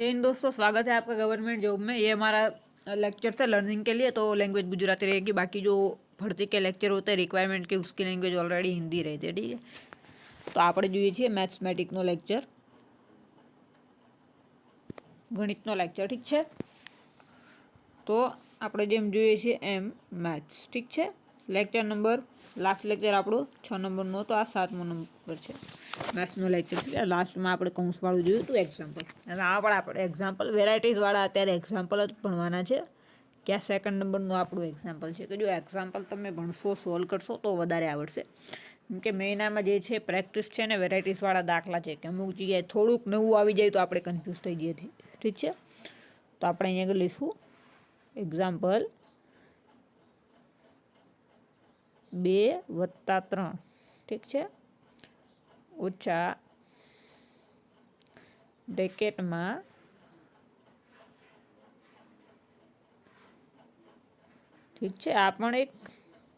इन दोस्तों स्वागत है आपका गवर्नमेंट जॉब में ये हमारा लेक्चर है लर्निंग के लिए तो लैंग्वेज गुजराती रहेगी बाकी जो भर्ती के लेक्चर होते हैं रिक्वायरमेंट के उसकी लैंग्वेज ऑलरेडी हिंदी रहती है ठीक है તો આપણે જોઈએ છીએ મેથ્સમેટિકનો લેક્ચર ગણિતનો લેક્ચર ઠીક છે તો આપણે જેમ જોઈએ છીએ એમ મેથ્સ ઠીક છે લેક્ચર નંબર લાસ્ટ લેક્ચર આપણો છ નંબરનો તો આ સાતમો નંબર છે મેથ્સનો લેક્ચર છે. લાસ્ટમાં આપણે કૌંસવાળું જોયું હતું એક્ઝામ્પલ અને આ પણ આપણે એક્ઝામ્પલ વેરાયટીઝવાળા અત્યારે એક્ઝામ્પલ જ ભણવાના છે. કે આ સેકન્ડ નંબરનું આપણું એક્ઝામ્પલ છે. કે જો એક્ઝામ્પલ તમે ભણશો સોલ્વ કરશો, તો વધારે આવડશે. કે મહિનામાં જે છે પ્રેક્ટિસ છે ને વેરાયટીઝવાળા દાખલા છે. કે અમુક જગ્યાએ થોડુંક નવું આવી જાય તો આપણે કન્ફ્યુઝ થઈ જઈએ ઠીક છે? તો આપણે અહીંયા આગળ લઈશું. એક્ઝામ્પલ બે વત્તા ત્રણ. ઠીક છે? ઓછા ડેકેટમાં ઠીક છે, આ પણ એક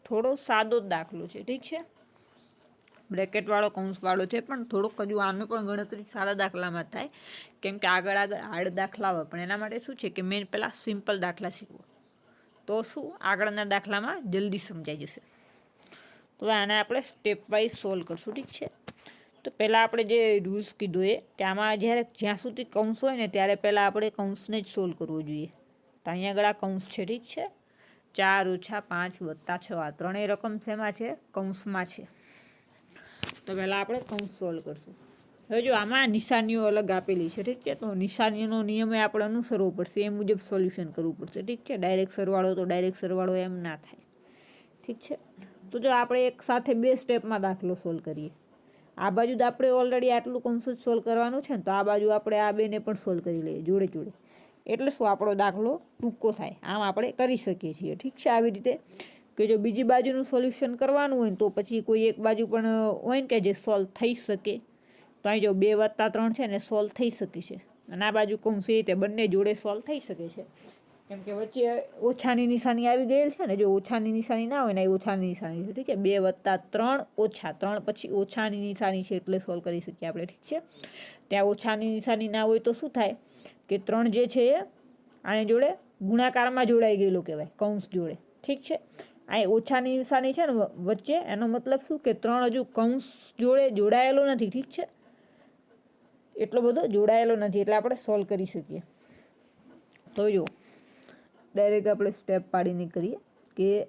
થોડો સાદો જ દાખલો છે, ઠીક છે? બ્રેકેટવાળો, કૌંસવાળો છે, પણ થોડોક હજુ આનું પણ ગણતરી સારા દાખલામાં થાય. કેમ કે આગળ આગળ હાર્ડ દાખલા હોય પણ એના માટે શું છે કે મેં પહેલાં સિમ્પલ દાખલા શીખવો. તો શું? આગળના દાખલામાં જલ્દી સમજાઈ જશે. તો આને આપણે સ્ટેપ વાઇઝ સોલ્વ કરશું, ઠીક છે? તો પહેલાં આપણે જે રૂલ્સ કીધું એ, કે આમાં જ્યારે જ્યાં સુધી કૌંસ હોય ને, ત્યારે પહેલાં આપણે કૌંસને જ સોલ્વ કરવો જોઈએ. તો અહીંયા આગળ આ કૌંસ છે, ઠીક છે? ચાર ઓછા પાંચ વત્તા છ, આ ત્રણેય રકમ શેમાં છે? કૌંસમાં છે. તો પહેલાં આપણે કૌંસ સોલ્વ કરશું. હવે જો આમાં નિશાનીઓ અલગ આપેલી છે, ઠીક છે? તો નિશાનીઓનો એ આપણે અનુસરવો પડશે. એ મુજબ સોલ્યુશન કરવું પડશે, ઠીક છે? ડાયરેક્ટ સરવાળો તો ડાયરેક્ટ સરવાળો એમ ના થાય. ઠીક છે? તો જો આપણે એક સાથે બે સ્ટેપમાં દાખલો સોલ્વ કરીએ. આ બાજુ તો આપણે ઓલરેડી આટલું કોન્સેપ્ટ સોલ્વ કરવાનું છે ને, તો આ બાજુ આપણે આ બેને પણ સોલ્વ કરી લઈએ જોડે જોડે. એટલે શું આપણો દાખલો ટૂંકો થાય. આમ આપણે કરી શકીએ છીએ. ઠીક છે? આવી રીતે કે જો બીજી બાજુનું સોલ્યુશન કરવાનું હોય તો પછી કોઈ એક બાજુ પણ હોય ને કે જે સોલ્વ થઈ શકે. તો અહીં જો બે વત્તા ત્રણ છે ને સોલ્વ થઈ શકે છે. અને આ બાજુ કૌંસ રીતે બંને જોડે સોલ્વ થઈ શકે છે. કેમ કે વચ્ચે ઓછાની નિશાની આવી ગયેલ છે ને, જો ઓછાની નિશાની ના હોય ને, એ ઓછાની નિશાની છે, ઠીક છે? બે વત્તા ત્રણ ઓછા, ત્રણ પછી ઓછાની નિશાની છે એટલે સોલ્વ કરી શકીએ આપણે, ઠીક છે? ત્યાં ઓછાની નિશાની ના હોય તો શું થાય? કે ત્રણ જે છે એ આની જોડે ગુણાકારમાં જોડાઈ ગયેલો કહેવાય, કૌંસ જોડે, ઠીક છે? આ ઓછાની નિશાની છે ને, વચ્ચે એનો મતલબ શું? કે ત્રણ હજુ કૌંસ જોડે જોડાયેલો નથી, ઠીક છે? એટલો બધો જોડાયેલો નથી, એટલે આપણે સોલ્વ કરી શકીએ. તો જો ડાયરેક્ટ આપણે સ્ટેપ પાડીને કરીએ કે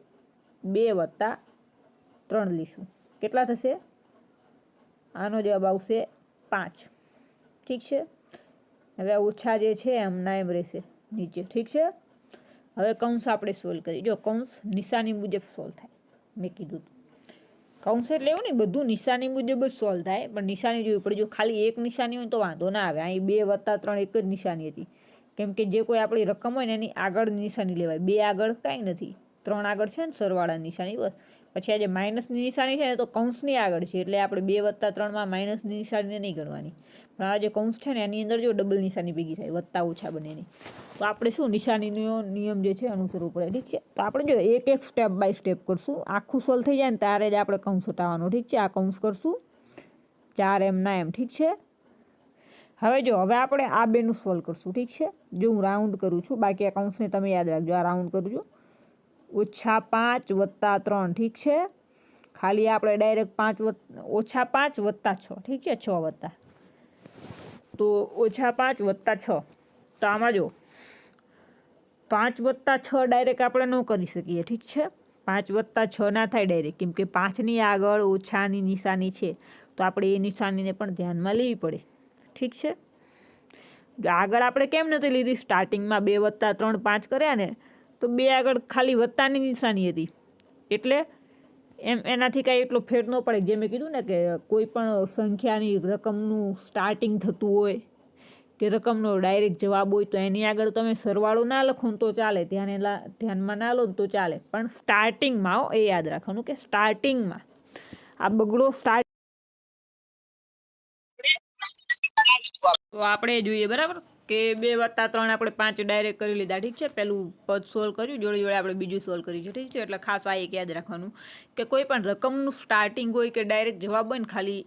બે વત્તા ત્રણ લઈશું. કેટલા થશે? આનો જવાબ આવશે પાંચ. ઠીક છે? હવે ઓછા જે છે એમના એમ રહેશે નીચે. ઠીક છે? હવે કૌંસ આપણે સોલ્વ કરીએ. જો કૌંસ નિશાની મુજબ સોલ્વ થાય. મેં કીધું કૌંસ એટલે એવું નહીં, બધું નિશાની મુજબ જ સોલ્વ થાય. પણ નિશાની જોવી પડે જો ખાલી એક નિશાની હોય તો વાંધો ના આવે. અહીં બે વત્તા ત્રણ એક જ નિશાની હતી. કેમ કે જે કોઈ આપણી રકમ હોય ને એની આગળ નિશાની લેવાય. બે આગળ કાંઈ નથી. ત્રણ આગળ છે ને સરવાળા નિશાની, બસ. પછી આ જે માઇનસની નિશાની છે ને, તો કૌંસની આગળ છે. એટલે આપણે બે વત્તા ત્રણમાં માઇનસની નિશાનીને નહીં ગણવાની. પણ આ જે કૌંસ છે ને, એની અંદર જો ડબલ નિશાની ભેગી થાય, વત્તા ઓછા બનેની તો આપણે શું નિશાનીનો નિયમ જે છે અનુસરવું પડે ઠીક છે? તો આપણે જો એક એક સ્ટેપ બાય સ્ટેપ કરશું. આખું સોલ્વ થઈ જાય ને, ત્યારે જ આપણે કૌંસ હટાવવાનો. ઠીક છે? આ કૌંસ કરશું. ચાર એમ ના એમ. ઠીક છે? હવે જો, હવે આપણે આ બેનું સોલ્વ કરશું, ઠીક છે? જો હું રાઉન્ડ કરું છું, બાકી આ કૌંસને તમે યાદ રાખજો, આ રાઉન્ડ કરું છું. ઓછા પાંચ વત્તા ત્રણ, ઠીક છે? ખાલી આપણે ડાયરેક્ટ પાંચ ઓછા પાંચ વત્તા છ, ઠીક છે? છ વત્તા. તો ઓછા પાંચ વત્તા છ. તો આમાં જો, પાંચ વત્તા છ ડાયરેક્ટ આપણે ન કરી શકીએ, ઠીક છે? પાંચ વત્તા છ ના થાય ડાયરેક્ટ કેમ કે પાંચની આગળ ઓછાની નિશાની છે. તો આપણે એ નિશાનીને પણ ધ્યાનમાં લેવી પડે. ઠીક છે? આગળ આપણે કેમ નથી લીધી? સ્ટાર્ટિંગમાં બે વત્તા ત્રણ પાંચ કર્યા ને, તો બે આગળ ખાલી વત્તાની નિશાની હતી. એટલે એમ એનાથી કાંઈ એટલો ફેર ન પડે. જે મેં કીધું ને કે કોઈ પણ સંખ્યાની રકમનું સ્ટાર્ટિંગ થતું હોય કે રકમનો ડાયરેક્ટ જવાબ હોય તો એની આગળ તમે સરવાળો ના લખો ને તો ચાલે. ધ્યાને ધ્યાનમાં ના લો ને તો ચાલે. પણ સ્ટાર્ટિંગમાં એ યાદ રાખવાનું કે સ્ટાર્ટિંગમાં આ બગડો સ્ટાર્ટ તો આપણે જોઈએ, બરાબર? કે બે વત્તા ત્રણ આપણે પાંચ ડાયરેક્ટ કરી લીધા, ઠીક છે? પેલું પદ સોલ્વ કર્યું, જોડે જોડે આપણે બીજું સોલ્વ કર્યું ઠીક છે? એટલે ખાસ આ એક યાદ રાખવાનું કે કોઈ પણ રકમનું સ્ટાર્ટિંગ હોય કે ડાયરેક્ટ જવાબ હોય ને ખાલી,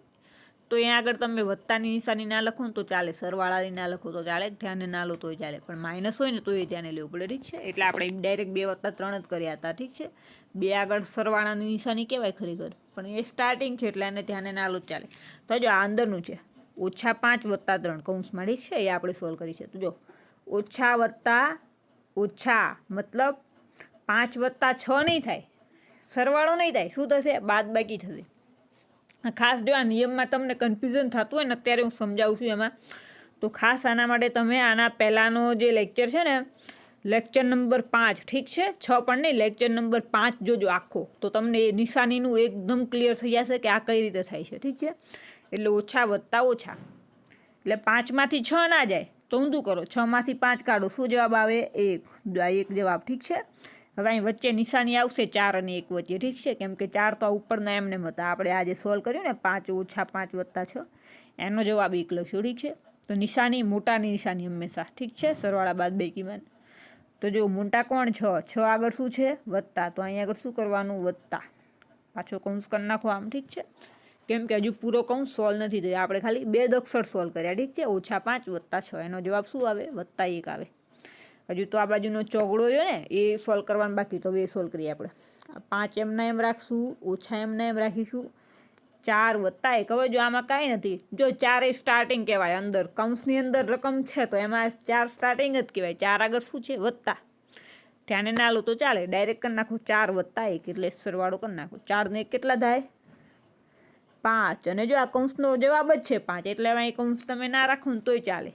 તો એ આગળ તમે વત્તાની નિશાની ના લખો ને તો ચાલે. સરવાળાની ના લખો તો ચાલે, ધ્યાને ના લો તોય ચાલે. પણ માઇનસ હોય ને તો એ ધ્યાને લેવું પડે, ઠીક છે? એટલે આપણે ડાયરેક્ટ બે વત્તા ત્રણ જ કર્યા હતા, ઠીક છે? બે આગળ સરવાળાની નિશાની કહેવાય ખરેખર. પણ એ સ્ટાર્ટિંગ છે એટલે એને ધ્યાને ના લો ચાલે. તો જો આ અંદરનું છે. ઓછા પાંચ વત્તા ત્રણ, કૌંસમાં ઠીક છે? એ આપણે સોલ્વ કરી છે. તો જો, ઓછા વત્તા ઓછા મતલબ પાંચ વત્તા છ નહીં થાય. સરવાળો નહીં થાય. શું થશે? બાદ બાકી થશે ખાસ જો આ નિયમમાં તમને કન્ફ્યુઝન થતું હોય ને, અત્યારે હું સમજાવું છું એમાં. તો ખાસ આના માટે તમે આના પહેલાંનો જે લેક્ચર છે ને લેક્ચર નંબર પાંચ, ઠીક છે? છ પણ નહીં લેક્ચર નંબર પાંચ જોજો આખો. તો તમને એ નિશાનીનું એકદમ ક્લિયર થઈ જશે કે આ કઈ રીતે થાય છે. ઠીક છે? એટલે ઓછા વત્તા ઓછા. એટલે પાંચમાંથી છ ના જાય, તો ઊંધું કરો? છમાંથી પાંચ કાઢો. શું જવાબ આવે? એક. એક જવાબ ઠીક છે? હવે અહીં વચ્ચે નિશાની આવશે, ચાર અને એક વચ્ચે. ઠીક છે? કેમ કે ચાર તો આ ઉપરના એમને હતા. આપણે આજે સોલ્વ કર્યું ને, પાંચ ઓછા પાંચ વત્તા છ. એનો જવાબ એક લખ્યો. ઠીક છે? તો નિશાની, મોટાની નિશાની હંમેશા. ઠીક છે? સરવાળા બાદ બેકીમાં તો જો મોટા કોણ? છ. છ આગળ શું છે? વત્તા. તો અહીં આગળ શું કરવાનું? વત્તા. પાછો કૌંસ કરી નાખો આમ. ઠીક છે? કેમ કે હજુ પૂરો કૌંસ સોલ્વ નથી થયો. આપણે ખાલી બે જ અક્ષર સોલ્વ કર્યા. ઠીક છે? ઓછા પાંચ, વત્તા છ. એનો જવાબ શું આવે? વત્તા એક આવે. હજુ તો આ બાજુનો ચોગડો છે ને, એ સોલ્વ કરવાનું બાકી. તો હવે એ સોલ્વ કરીએ આપણે. પાંચ એમના એમ રાખશું, ઓછા એમના એમ રાખીશું. ચાર વત્તા એક. હવે જો આમાં કાંઈ નથી. જો ચાર એ સ્ટાર્ટિંગ કહેવાય અંદર. કૌંસની અંદર રકમ છે, તો એમાં ચાર સ્ટાર્ટિંગ જ કહેવાય. ચાર આગળ શું છે? વત્તા. ધ્યાને ના લો તો ચાલે. ડાયરેક્ટ કરી નાખો. ચાર વત્તા એક. એટલે સરવાળો કરી નાખો. ચાર ને એક કેટલા થાય? પાંચ અને જો આ કૌંસનો જવાબ જ છે પાંચ, એટલે હવે કૌંસ તમે ના રાખો ને તોય ચાલે.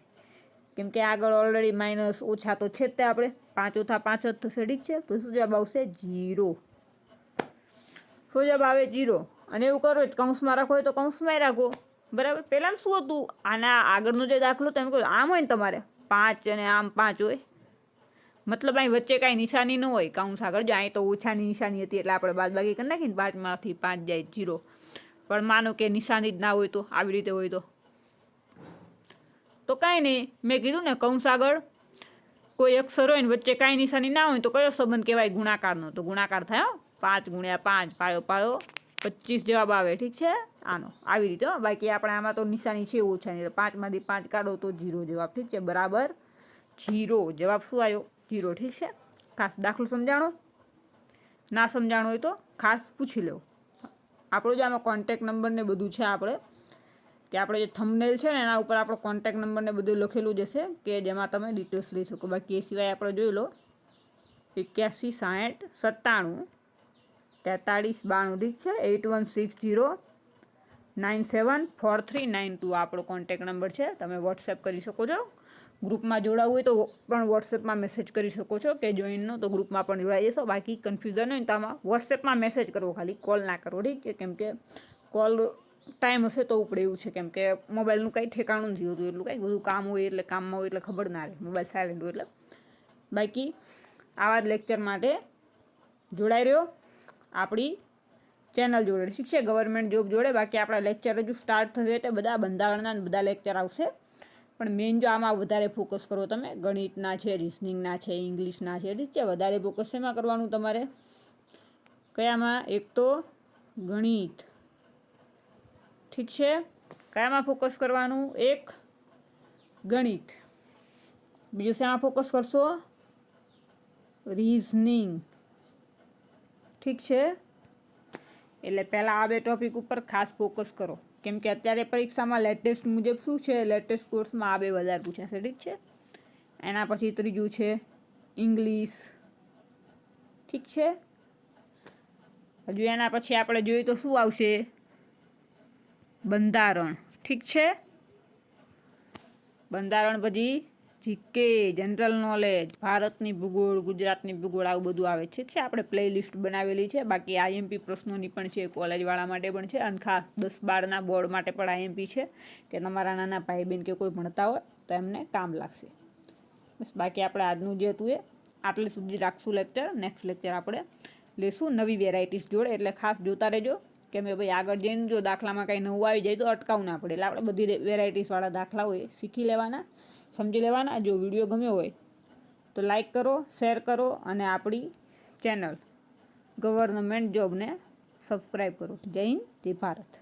કેમ કે આગળ ઓલરેડી માઇનસ ઓછા તો છે જ તે આપણે. પાંચ ઓછા પાંચ જ થશે, ઠીક છે? તો શું જવાબ આવશે? જીરો શું જવાબ આવે? જીરો અને એવું કરો કૌંસમાં રાખો હોય તો કૌંસમાં રાખો. બરાબર? પહેલાં શું હતું? આના આગળનો જે દાખલો તમે કહો, આમ હોય ને તમારે. પાંચ અને આમ પાંચ હોય. મતલબ અહીં વચ્ચે કાંઈ નિશાની ન હોય. કૌંસ આગળ, જો અહીં તો ઓછાની નિશાની હતી એટલે આપણે બાદ બાકી કરી નાખીને પાંચમાંથી પાંચ જાય જીરો પણ માનો કે નિશાની જ ના હોય તો આવી રીતે હોય તો. તો કાંઈ નહીં, મેં કીધું ને કૌંસ આગળ કોઈ અક્ષર હોય ને વચ્ચે કાંઈ નિશાની ના હોય તો કયો સંબંધ કહેવાય? ગુણાકારનો. તો ગુણાકાર થાય પાંચ ગુણ્યા પાંચ, પાયો પાયો પચીસ જવાબ આવે. ઠીક છે? આનો. આવી રીતે બાકી આપણે આમાં તો નિશાની છે, ઓછા નહીં. પાંચમાંથી પાંચ કાઢો તો જીરો જવાબ. ઠીક છે? બરાબર. જીરો જવાબ શું આવ્યો? જીરો. ઠીક છે? ખાસ દાખલો સમજાણો. ના સમજાણો હોય તો ખાસ પૂછી લો આપણો જે આમાં કોન્ટેક નંબર ને બધું છે આપણે, કે આપણે જે થંબનેલ છે ને, એના ઉપર આપણો કોન્ટેક નંબર ને બધું લખેલું જશે કે જેમાં તમે ડિટેલ્સ લઈ શકો. બાકી એ સિવાય આપણે જોઈ લો, એક્યાસી, સાઠ, સત્તાણું, તેતાળીસ, બાણું, ઠીક છે? Eight one six zero, nine seven, four three nine two આપણો કોન્ટેક નંબર છે. તમે વોટ્સએપ કરી શકો છો. ગ્રુપમાં જોડાવવું હોય તો પણ વોટ્સએપમાં મેસેજ કરી શકો છો કે જોઈનનો તો ગ્રુપમાં પણ જોડાઈ જશો. બાકી કન્ફ્યુઝન હોય તો આમાં વોટ્સએપમાં મેસેજ કરવો, ખાલી કોલ ના કરવો, ઠીક છે? કેમ કોલ ટાઈમ હશે તો ઉપડે એવું છે. કેમ કે મોબાઈલનું કંઈ ઠેકાણું નથી હોતું, એટલું કંઈ બધું કામ હોય એટલે કામમાં હોય એટલે ખબર ના રહે. મોબાઈલ સાયલેન્ટ હોય એટલે. બાકી આવા જ લેક્ચર માટે જોડાઈ રહ્યો. આપણી ચેનલ જોડે. ઠીક ગવર્મેન્ટ જોબ જોડે. બાકી આપણા લેક્ચર હજુ સ્ટાર્ટ થશે એટલે બધા બંધારણના બધા લેક્ચર આવશે. પણ મેઇન જો આમાં વધારે ફોકસ કરો તમે, ગણિતના છે રિઝનિંગના છે ઇંગ્લિશના છે ઠીક છે વધારે ફોકસ એમાં કરવાનું તમારે? કયામાં? એક તો ગણિત. ઠીક છે? કયામાં ફોકસ કરવાનું? એક ગણિત. બીજું શેમાં ફોકસ કરશો? રિઝનિંગ ઠીક છે? એટલે પહેલાં આ બે ટોપિક ઉપર ખાસ ફોકસ કરો. કેમ કે અત્યારે પરીક્ષામાં લેટેસ્ટ મુજબ શું છે? લેટેસ્ટ કોર્સમાં આ બે વધારે પૂછાશે ઠીક છે? એના પછી ત્રીજું છે ઇંગ્લિશ ઠીક છે? હજુ એના પછી આપણે જોઈએ તો શું આવશે? બંધારણ. ઠીક છે? બંધારણ પછી જીકે જનરલ નોલેજ ભારતની ભૂગોળ, ગુજરાતની ભૂગોળ, આવું બધું આવે છે. છે, આપણે પ્લે લિસ્ટ બનાવેલી છે. બાકી આઈએમપી પ્રશ્નોની પણ છે કોલેજવાળા માટે પણ છે, અને ખાસ દસ બારના બોર્ડ માટે પણ આઈએમપી છે, કે તમારા નાના ભાઈ બહેન કે કોઈ ભણતા હોય, તો એમને કામ લાગશે. બસ, બાકી આપણે આજનું જે હતું એ, આટલે સુધી રાખશું લેક્ચર નેક્સ્ટ લેક્ચર આપણે લેશું નવી વેરાયટીઝ જોડે. એટલે ખાસ જોતા રહેજો, કે કે ભાઈ આગળ જઈને જો દાખલામાં કાંઈ નવું આવી જાય તો અટકાવું ના પડે. એટલે આપણે બધી વેરાયટીઝવાળા દાખલા હોય શીખી લેવાના. સમજી લેવાના, જો વીડિયો ગમ્યો હોય તો લાઈક કરો શેર કરો અને આપણી ચેનલ ગવર્નમેન્ટ જોબને સબસ્ક્રાઈબ કરો. જય હિન્દ, જય ભારત.